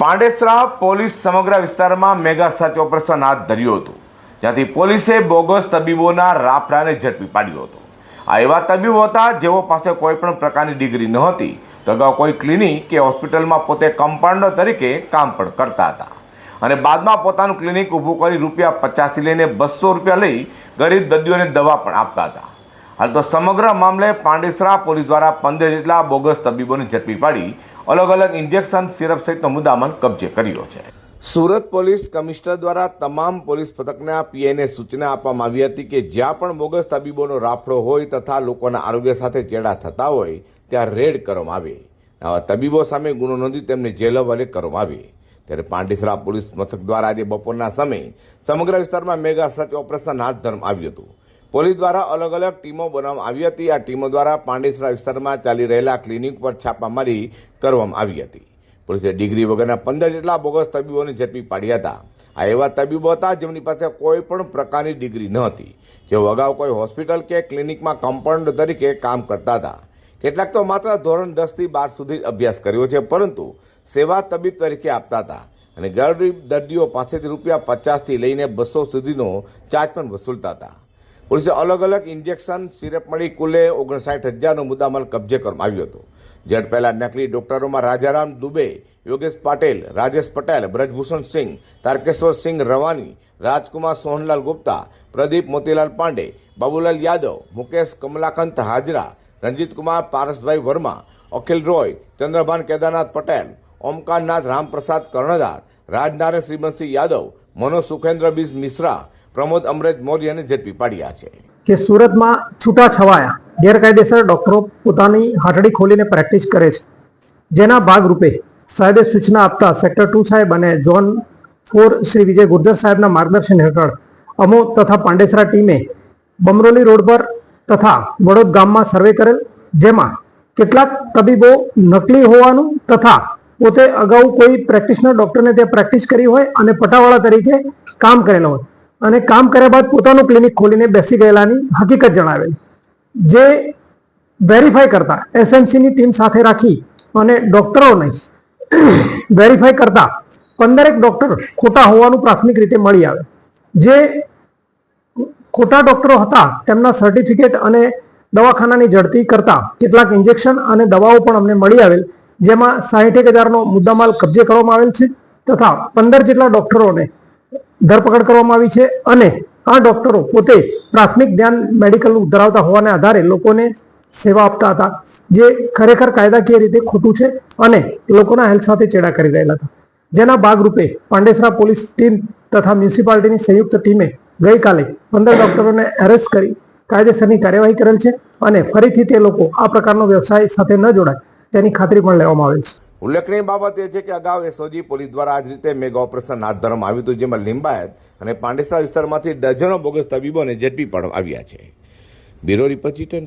Pandesara police સમગ્ર વિસ્તારમાં mega search operation હાથ ધર્યું હતું. જ્યાંથી પોલીસે બોગસ તબીબોના રાફડાને ઝડપી પાડ્યો હતો. આ એવા તબીબો હતા જેઓ પાસે કોઈ પણ પ્રકારની ડિગ્રી નહોતી તો અગાઉ કોઈ ક્લિનિક કે હોસ્પિટલમાં પોતે કમ્પાઉન્ડર તરીકે કામ પણ કરતા હતા. અને બાદમાં પોતાનું ક્લિનિક ઊભું કરી રૂપિયા પચાસથી લઈને બસો રૂપિયા લઈ ગરીબ દર્દીઓને દવા પણ આપતા હતા. હાલ તો સમગ્ર મામલે પાંડેસરા પોલીસ દ્વારા પંદર જેટલા બોગસ તબીબોને ઝડપી પાડી અલગ અલગ ઇન્જેક્શન સિરપ સહિતનો મુદ્દામાલ કબજે કર્યો છે. સુરત પોલીસ કમિશનર દ્વારા તમામ પોલીસ પથકના પીઆઈને સૂચના આપવામાં આવી હતી કે જ્યાં પણ બોગસ તબીબોનો રાફડો હોય તથા લોકોના આરોગ્ય સાથે ચેડા થતા હોય, ત્યાં રેડ કરવામાં આવે. આવા તબીબો સામે ગુનો નોંધી તેમને જેલ હવાલે કરવામાં આવે. ત્યારે પાંડેસરા પોલીસ મથક દ્વારા આજે બપોરના સમયે સમગ્ર વિસ્તારમાં મેગા સર્ચ ઓપરેશન હાથ ધરવામાં આવ્યું હતું. પોલીસ દ્વારા અલગ અલગ ટીમો બનાવવામાં આવી હતી. આ ટીમો દ્વારા પાંડેસરા વિસ્તારમાં ચાલી રહેલા ક્લિનિક પર છાપામારી કરવામાં આવી હતી. પોલીસે ડિગ્રી વગરના પંદર જેટલા બોગસ તબીબોને ઝડપી પાડ્યા હતા. આ એવા તબીબો હતા જેમની પાસે કોઈ પણ પ્રકારની ડિગ્રી ન હતી. જેઓ અગાઉ કોઈ હોસ્પિટલ કે ક્લિનિકમાં કમ્પાઉન્ડર તરીકે કામ કરતા હતા. કેટલાક તો માત્ર ધોરણ દસથી બાર સુધી અભ્યાસ કર્યો છે, પરંતુ સેવા તબીબ તરીકે આપતા હતા અને ગરીબ દર્દીઓ પાસેથી રૂપિયા પચાસથી લઈને બસો સુધીનો ચાર્જ પણ વસૂલતા હતા. પોલીસે અલગ અલગ ઇન્જેક્શન, સિરપ મળી કુલે ઓગણસાઠ હજારનો મુદ્દામાલ કબજે કરવામાં આવ્યો હતો. જેટ પહેલા નકલી ડોક્ટરોમાં રાજારામ દુબે, યોગેશ પાટેલ, રાજેશ પટેલ, બ્રજભૂષણ સિંહ, તારકેશ્વર સિંહ રવાની રાજકુમાર સોહનલાલ ગુપ્તા, પ્રદીપ મોતીલાલ પાંડે, બાબુલાલ યાદવ, મુકેશ કમલાકાંત હાજરા, રંજીતકુમાર પારસભાઈ વર્મા, અખિલ રોય, ચંદ્રભાન કેદારનાથ પટેલ, ઓમકારનાથ રામપ્રસાદ કર્ણધાર, રાજનારાયણ શ્રીમંતસિંહ યાદવ મનોજ સુખેન્દ્ર બીજ મિશ્રા, પ્રમોદ અમરેજ મૌર્યને ઝડપી પાડ્યા છે. કે સુરતમાં છૂટા છવાયા ગેરકાયદેસર ડોક્ટરો પોતાની હાટડી ખોલીને પ્રેક્ટિસ કરે છે. જેના ભાગરૂપે સાહેબે સૂચના આપતા સેક્ટર ટુ સાહેબ અને ઝોન ફોર શ્રી વિજય ગુર્જર સાહેબના માર્ગદર્શન હેઠળ અમો તથા પાંડેસરા ટીમે બમરોલી રોડ પર તથા વડોદ ગામમાં સર્વે કરેલ, જેમાં કેટલાક તબીબો નકલી હોવાનું તથા પોતે અગાઉ કોઈ પ્રેક્ટિશનર ડોક્ટરને ત્યાં પ્રેક્ટિસ કરી હોય અને પટાવાળા તરીકે કામ કરેલો હોય. અને કામ કર્યા બાદ પોતાનું ક્લિનિક ખોલીને બેસી ગયેલાની હકીકત જણાવેલી જે વેરીફાઈ કરતા એસએમસીની ટીમ સાથે રાખી અને ડોક્ટરોને વેરીફાઈ કરતા પંદરેક ડોક્ટર ખોટા હોવાનું પ્રાથમિક રીતે મળી આવે. જે ખોટા ડોક્ટરો હતા તેમના સર્ટિફિકેટ અને દવાખાનાની ઝડપી કરતા કેટલાક ઇન્જેક્શન અને દવાઓ પણ અમને મળી આવેલ જેમાં સાહીઠેક હજારનો મુદ્દામાલ કબજે કરવામાં આવેલ છે તથા પંદર જેટલા ડોક્ટરોને ધરપકડ કરવામાં આવી છે અને આ ડોક્ટરો પોતે પ્રાથમિક ધ્યાન મેડિકલ ધરાવતા હોવાને આધારે લોકોને સેવા આપતા હતા, જે ખરેખર કાયદાકીય રીતે ખોટું છે અને લોકોના હેલ્થ સાથે ચેડા કરી રહેલા હતા. જેના ભાગરૂપે પાંડેસરા પોલીસ ટીમ તથા મ્યુનિસિપાલિટીની સંયુક્ત ટીમે ગઈકાલે પંદર ડોક્ટરોને એરેસ્ટ કરી કાયદેસરની કાર્યવાહી કરેલ છે અને ફરીથી તે લોકો આ પ્રકારનો વ્યવસાય સાથે ન જોડાય. તેની ખાતરી પણ લેવામાં આવેલ છે. ઉલ્લેખનીય બાબત એ છે કે અગાઉ એસઓજી પોલીસ દ્વારા આ રીતે મેગા ઓપરેશન હાથ ધરવામાં આવ્યું હતું, જેમાં લિંબાયત અને પાંડેસરા વિસ્તારમાંથી ડઝનો બોગસ તબીબોને ઝડપી પાડવામાં આવ્યા છે. બ્યુરો રિપોર્ટ જી ટેન